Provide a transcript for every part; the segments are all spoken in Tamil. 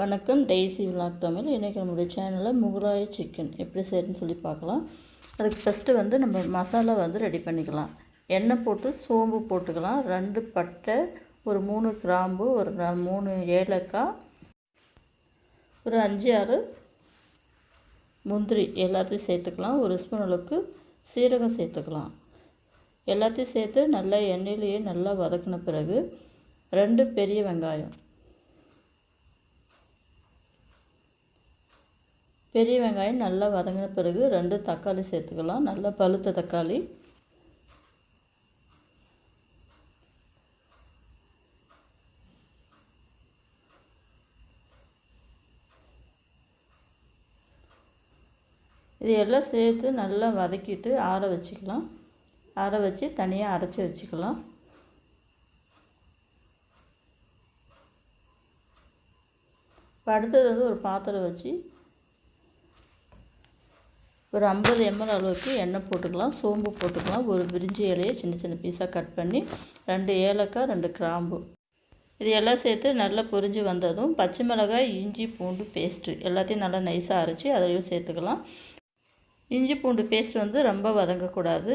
வணக்கம். Daisy vlog Tamil. இன்றைக்கி நம்மளுடைய சேனலில் முகலாய சிக்கன் எப்படி செய்யணும்னு சொல்லி பார்க்கலாம். அதுக்கு ஃபஸ்ட்டு வந்து நம்ம மசாலா வந்து ரெடி பண்ணிக்கலாம். எண்ணெய் போட்டு சோம்பு போட்டுக்கலாம். ரெண்டு பட்டை ஒரு மூணு கிராம்பு ஒரு மூணு ஏலக்காய் ஒரு அஞ்சு ஆறு முந்திரி எல்லாத்தையும் சேர்த்துக்கலாம். ஒரு ஸ்பூன் அளவுக்கு சீரகம் சேர்த்துக்கலாம். எல்லாத்தையும் சேர்த்து நல்லா எண்ணெயிலேயே நல்லா வதக்கின பிறகு ரெண்டு பெரிய வெங்காயம். பெரிய வெங்காயம் நல்லா வதங்கின பிறகு ரெண்டு தக்காளி சேர்த்துக்கலாம். நல்லா பழுத்த தக்காளி. இது எல்லாம் சேர்த்து நல்லா வதக்கிட்டு ஆற வச்சுக்கலாம். ஆற வச்சு தனியாக அரைச்சி வச்சுக்கலாம். இப்போ அடுத்தது வந்து ஒரு பாத்திரம் வச்சு ஒரு ஐம்பது எம்எல் அளவுக்கு எண்ணெய் போட்டுக்கலாம் சோம்பு போட்டுக்கலாம். ஒரு பிரிஞ்சி இலையை சின்ன சின்ன பீஸாக கட் பண்ணி ரெண்டு ஏலக்காய் ரெண்டு கிராம்பு. இது எல்லாம் சேர்த்து நல்லா பொரிஞ்சு வந்ததும் பச்சை மிளகாய் இஞ்சி பூண்டு பேஸ்ட்டு எல்லாத்தையும் நல்லா நைஸாக அரைச்சி அதையும் சேர்த்துக்கலாம். இஞ்சி பூண்டு பேஸ்ட் வந்து ரொம்ப வதங்கக்கூடாது.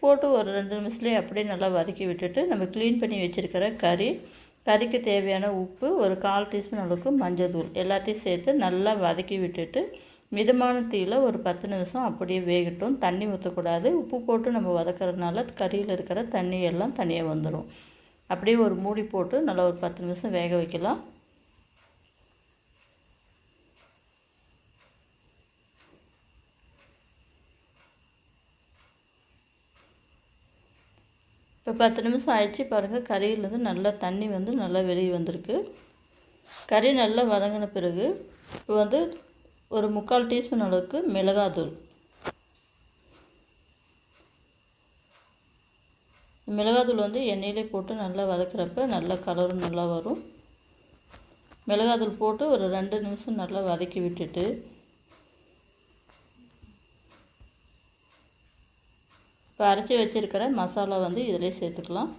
போட்டு ஒரு ரெண்டு நிமிஷத்துலேயே அப்படியே நல்லா வதக்கி விட்டுட்டு நம்ம க்ளீன் பண்ணி வச்சுருக்கிற கறி கறிக்கு தேவையான உப்பு ஒரு கால் டீஸ்பூன் அளவுக்கு மஞ்சள் தூள் எல்லாத்தையும் சேர்த்து நல்லா வதக்கி விட்டுட்டு மிதமான தீயில் ஒரு பத்து நிமிஷம் அப்படியே வேகட்டும். தண்ணி ஊற்றக்கூடாது உப்பு போட்டு நம்ம வதக்கறதுனால கறியில் இருக்கிற தண்ணி எல்லாம் தனியாக வந்துடும் அப்படியே ஒரு மூடி போட்டு நல்லா ஒரு பத்து நிமிஷம் வேக வைக்கலாம். இப்போ பத்து நிமிஷம் ஆயிடுச்சு. பாருங்கள் கறியிலேருந்து நல்லா தண்ணி வந்து நல்லா வெளியே வந்திருக்கு. கறி நல்லா வதங்கின பிறகு இப்போ வந்து ஒரு முக்கால் டீஸ்பூன் அளவுக்கு மிளகாத்தூள். மிளகாத்தூள் வந்து எண்ணெயிலே போட்டு நல்லா வதக்கிறப்ப நல்லா கலரும் நல்லா வரும். மிளகாத்தூள் போட்டு ஒரு ரெண்டு நிமிஷம் நல்லா வதக்கி விட்டுட்டு இப்போ அரைச்சி வச்சுருக்கிற மசாலா வந்து இதிலே சேர்த்துக்கலாம்.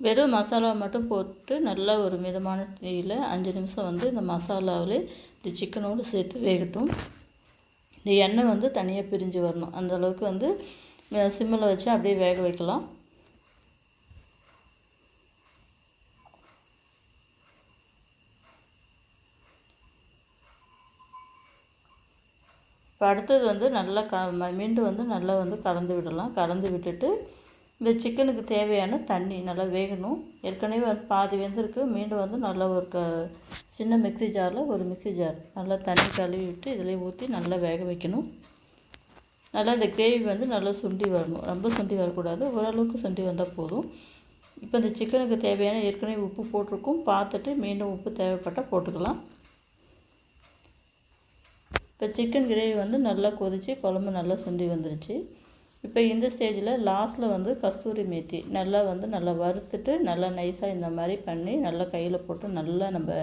வெறும் மசாலா மட்டும் போட்டு நல்லா ஒரு மிதமான தீயில் அஞ்சு நிமிஷம் வந்து இந்த மசாலாவில் இந்த சிக்கனோடு சேர்த்து வேகட்டும். இந்த எண்ணெய் வந்து தனியாக பிரிஞ்சு வரணும். அந்தளவுக்கு வந்து சிம்மில் வச்சு அப்படியே வேக வைக்கலாம். இப்போ அடுத்தது வந்து நல்லா க ம- மீண்டும் வந்து நல்லா வந்து கலந்து விடலாம். கலந்து விட்டுட்டு இந்த சிக்கனுக்கு தேவையான தண்ணி நல்லா வேகணும். ஏற்கனவே வந்து பாதி வெந்திருக்கு. மீண்டும் வந்து நல்லா ஒரு க சின்ன மிக்ஸி ஜாரில் ஒரு மிக்ஸி ஜார் நல்லா தண்ணி கழுவி விட்டு இதிலே ஊற்றி நல்லா வேக வைக்கணும். நல்லா இந்த கிரேவி வந்து நல்லா சுண்டி வரணும். ரொம்ப சுண்டி வரக்கூடாது. ஓரளவுக்கு சுண்டி வந்தால் போதும். இப்போ இந்த சிக்கனுக்கு தேவையான ஏற்கனவே உப்பு போட்டிருக்கும். பார்த்துட்டு மீண்டும் உப்பு தேவைப்பட்டால் போட்டுக்கலாம். இப்போ சிக்கன் கிரேவி வந்து நல்லா கொதித்து குழம்பு நல்லா சுண்டி வந்துருச்சு. இப்போ இந்த ஸ்டேஜில் லாஸ்ட்டில் வந்து கஸ்தூரி மேத்தி நல்லா வந்து நல்லா வறுத்துட்டு நல்லா நைஸாக இந்த மாதிரி பண்ணி நல்லா கையில் போட்டு நல்லா நம்ம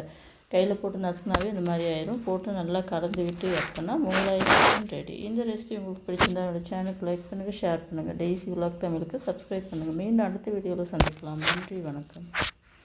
கையில் போட்டு நசுக்கினாவே இந்த மாதிரி ஆயிரும். போட்டு நல்லா கலந்து விட்டு எப்போனா முகலாய் சிக்கன் ரெடி இந்த ரெசிபி உங்களுக்கு பிடிச்சிருந்தா என்னோடய சேனலுக்கு லைக் பண்ணுங்கள் ஷேர் பண்ணுங்கள் டெய்ஸி விலாக் தமிழுக்கு சப்ஸ்கிரைப் பண்ணுங்கள் மீண்டும் அடுத்த வீடியோவில் சந்திக்கலாம். நன்றி வணக்கம்.